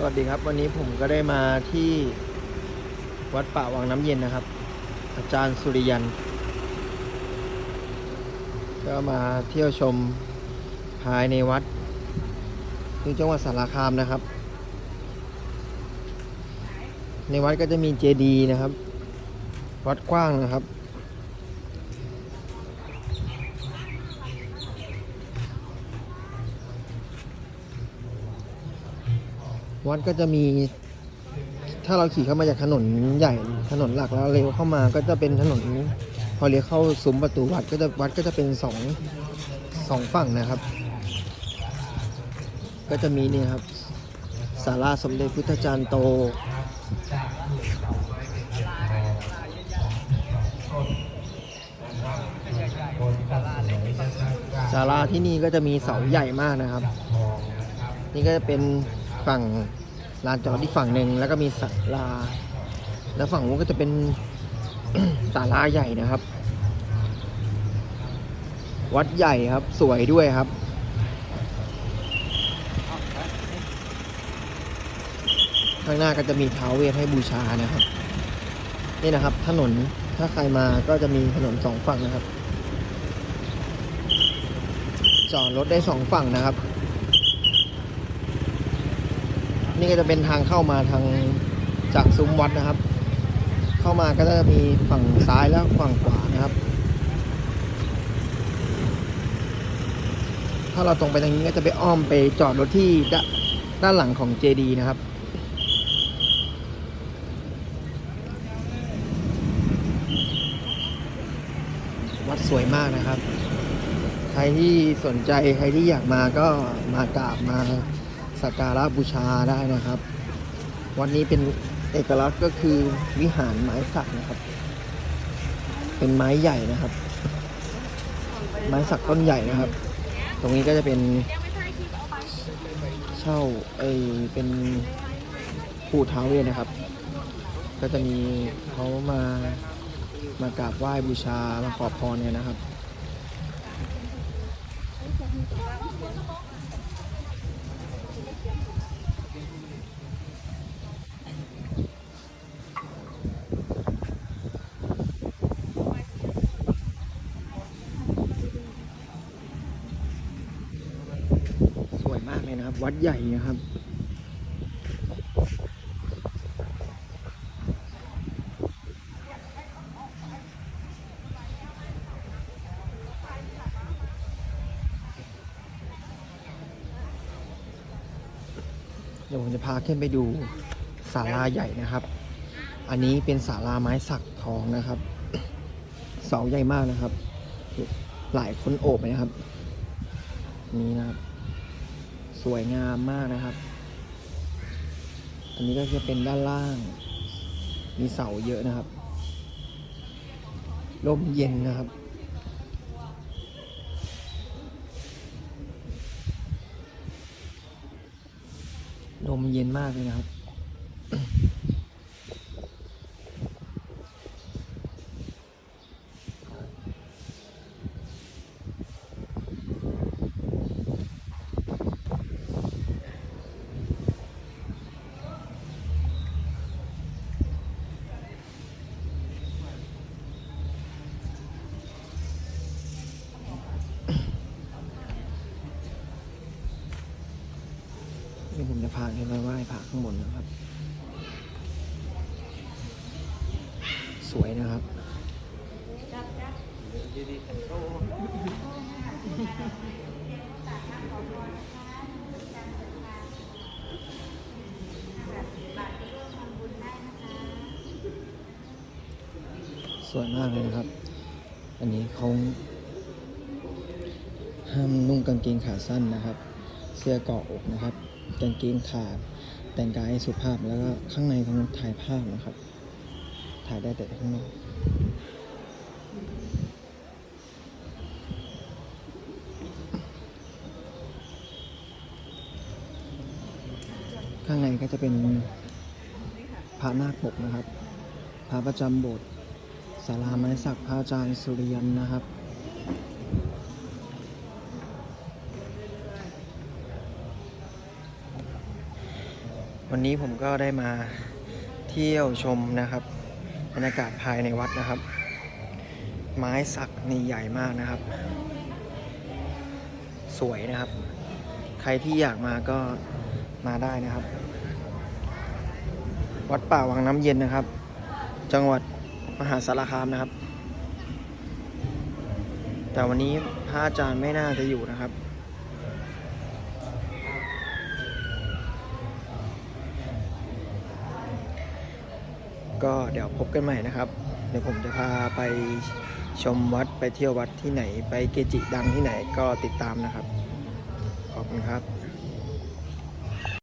สวัสดีครับ วันนี้ผมก็ได้มาที่วัดป่าวังน้ำเย็นนะครับ อาจารย์สุริยัน ก็มาเที่ยวชมภายในวัดที่จังหวัดสารคามนะครับ ในวัดก็จะมีเจดีย์นะครับ วัดกว้างนะครับ วัดก็จะมี ถ้าเราขี่เข้ามาจากถนนใหญ่ถนนหลักแล้วเลี้ยวเข้ามาก็จะเป็นถนนพอเลี้ยวเข้าซุ้มประตูวัดก็จะวัดก็จะเป็นสองสองฝั่งนะครับ ก็จะมีเนี่ยครับศาลาสมเด็จพุทธจารย์โตศาลาที่นี่ก็จะมีเสาใหญ่มากนะครับ นี่ก็จะเป็นฝั่ง ลานจอดที่ฝั่งหนึ่งแล้วก็มีศาลา แล้วฝั่งนู้นก็จะเป็นศาลาใหญ่นะครับ วัดใหญ่ครับสวยด้วยครับข้างหน้าก็จะมีท้าวเวทให้บูชานะครับ นี่นะครับ ถนนถ้าใครมาก็จะมีถนนสองฝั่งนะครับ จอดรถได้สองฝั่งนะครับ นี่ก็จะเป็นทางเข้ามาทางจากซุ้มวัดนะครับ เข้ามาก็จะมีฝั่งซ้ายและฝั่งขวานะครับ ถ้าเราตรงไปทางนี้ก็จะไปอ้อมไปจอดรถที่ดด้านหลังของเจดีนะครับวัดสวยมากนะครับ ใครที่สนใจใครที่อยากมาก็มากราบมา สักการะบูชาได้นะครับ วันนี้เป็นเอกลักษณ์ก็คือวิหารไม้สักนะครับ เป็นไม้ใหญ่นะครับ ไม้สักต้นใหญ่นะครับ ตรงนี้ก็จะเป็นเช่าเอยเป็นผู้ท้าเวสนะครับ ก็จะมีเขามามากราบไหว้บูชามาขอพรเนี่ยนะครับ สวยมาก เลยนะครับ วัดใหญ่นะครับเดี๋ยวผมจะพาขึ้นไปดูศาลาใหญ่นะครับ อันนี้เป็นศาลาไม้สักทองนะครับ เสาใหญ่มากนะครับ หลายคนโอบนะครับ นี่นะครับ สวยงามมากนะครับ อันนี้ก็จะเป็นด้านล่าง มีเสาเยอะนะครับลมเย็นนะครับ ลมเย็นมากเลยนะครับ นี่ผมจะพาขึ้นไปไหว้พระข้างบนนะครับ สวยนะครับ สวยมากเลยนะครับ อันนี้เขาห้ามนุ่งกางเกงขาสั้นนะครับ เสื้อเกาะอกนะครับ กางเกงขาด แต่งกายสุภาพแล้วก็ข้างในของถ่ายภาพนะครับ ถ่ายได้แต่ข้างนอกข้างในก็จะเป็นพระนาคปกนะครับ พระประจำโบสถ์ศาลาไม้สักพระอาจารย์สุริยันนะครับ วันนี้ผมก็ได้มาเที่ยวชมนะครับบรรยากาศภายในวัดนะครับ ไม้สักนี่ใหญ่มากนะครับ สวยนะครับ ใครที่อยากมาก็มาได้นะครับ วัดป่าวังน้ำเย็นนะครับ จังหวัดมหาสารคามนะครับ แต่วันนี้พระอาจารย์ไม่น่าจะอยู่นะครับ ก็เดี๋ยวพบกันใหม่นะครับ เดี๋ยวผมจะพาไปชมวัดไปเที่ยววัดที่ไหน ไปเกจิดังที่ไหนก็ติดตามนะครับ ขอบคุณครับ